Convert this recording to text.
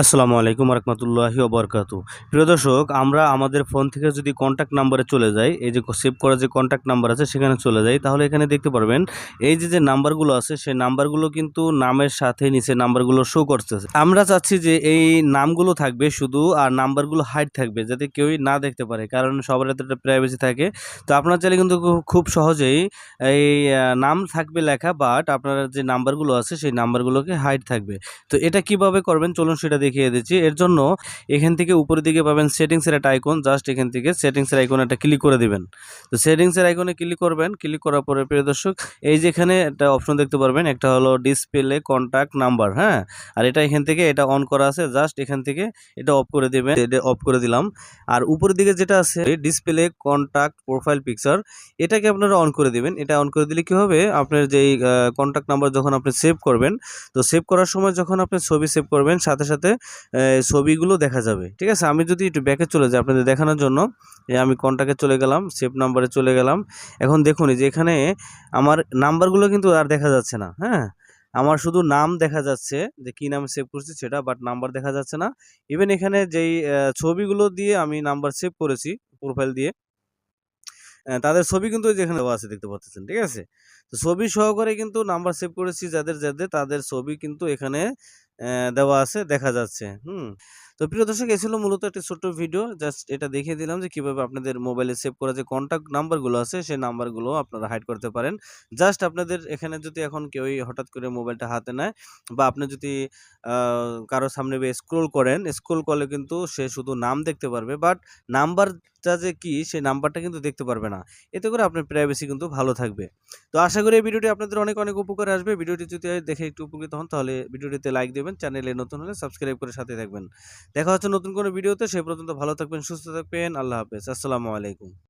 আসসালামু আলাইকুম রহমতুল্লাহি ওবরকাত। প্রিয় দর্শক, আমরা আমাদের ফোন থেকে যদি কন্ট্যাক্ট নাম্বারে চলে যাই, এই যে সেভ করা যে কন্ট্যাক্ট নাম্বার আছে সেখানে চলে যাই, তাহলে এখানে দেখতে পারবেন, এই যে যে নাম্বারগুলো আছে, সেই নাম্বারগুলো কিন্তু নামের সাথে নিচে নাম্বারগুলো শো করতেছে। আমরা চাচ্ছি যে এই নামগুলো থাকবে শুধু আর নাম্বারগুলো হাইড থাকবে, যাতে কেউই না দেখতে পারে, কারণ সবার হাতে একটা প্রাইভেসি থাকে। তো আপনার চাইলে কিন্তু খুব সহজেই এই নাম থাকবে লেখা বাট আপনার যে নাম্বারগুলো আছে, সেই নাম্বারগুলোকে হাইড থাকবে। তো এটা কীভাবে করবেন? চলুন সেটা দেখিয়ে দিচ্ছি। এর জন্য এখান থেকে উপরের দিকে পাবেন সেটিংসের একটা আইকন জাস্ট এখান থেকে সেটিংসের আইকনে একটা ক্লিক করে দিবেন। তো সেটিংসের আইকনে ক্লিক করবেন ক্লিক করার পরে প্রিয় দর্শক, এই যে এখানে একটা অপশন দেখতে পারবেন, একটা হলো ডিসপ্লে কন্ট্যাক্ট নাম্বার হ্যাঁ? আর এটা এখান থেকে এটা অন করা আছে জাস্ট এখান থেকে এটা অফ করে দিবেন, এটা অফ করে দিলাম। আর উপরের দিকে যেটা আছে ডিসপ্লে কন্ট্যাক্ট প্রোফাইল পিকচার এটাকে আপনারা অন করে দিবেন। এটা অন করে দিলে কি হবে? আপনার যেই কন্ট্যাক্ট নাম্বার যখন আপনি সেভ করবেন, তো সেভ করার সময় যখন আপনি ছবি সেভ করবেন, সাথে সাথে ছবিগুলো দেখা যাবে। ঠিক আছে? আমি যদি একটু ব্যাকে চলে যাই আপনাদের দেখানোর জন্য আমি কন্ট্যাক্টে চলে গেলাম সেভ নাম্বারে চলে গেলাম। এখন দেখুন যে এখানে আমার নাম্বারগুলো কিন্তু আর দেখা যাচ্ছে না হ্যাঁ? আমার শুধু নাম দেখা যাচ্ছে, যে কী নামে সেভ করছি সেটা বাট নাম্বার দেখা যাচ্ছে না। ইভেন এখানে যেই ছবিগুলো দিয়ে আমি নাম্বার সেভ করেছি প্রোফাইল দিয়ে তাদের ছবি কিন্তু ওই যে দেওয়া আছে, দেখতে পাচ্ছেন, ঠিক আছে? তো ছবি সহকারে কিন্তু নাম্বার সেভ করেছি, যাদের যাদের, তাদের ছবি কিন্তু এখানে দেওয়া আছে দেখা যাচ্ছে। হুম? তো প্রিয় দর্শক, এই ছিল মূলত একটি ছোট্ট ভিডিও। জাস্ট এটা দেখিয়ে দিলাম যে কীভাবে আপনাদের মোবাইলে সেভ করা যে কন্ট্যাক্ট নাম্বারগুলো আছে, সেই নাম্বারগুলো আপনারা হাইড করতে পারেন। জাস্ট আপনাদের এখানে যদি এখন কেউই হঠাৎ করে মোবাইলটা হাতে নেয় বা আপনি যদি কারও সামনে স্ক্রোল করেন স্ক্রোল করলে কিন্তু সে শুধু নাম দেখতে পারবে বাট নাম্বারটা যে কি, সেই নাম্বারটা কিন্তু দেখতে পারবে না। এতে করে আপনার প্রাইভেসি কিন্তু ভালো থাকবে। তো আশা করি এই ভিডিওটি আপনাদের অনেক অনেক উপকার আসবে। ভিডিওটি যদি দেখে একটু উপকৃত হন, তাহলে ভিডিওটিতে লাইক দেবেন চ্যানেলে নতুন হলে সাবস্ক্রাইব করে সাথে থাকবেন। দেখা হচ্ছে নতুন কোনো ভিডিওতে সেই পর্যন্ত ভালো থাকবেন, সুস্থ থাকবেন, আল্লাহ হাফেজ, আসসালামু আলাইকুম।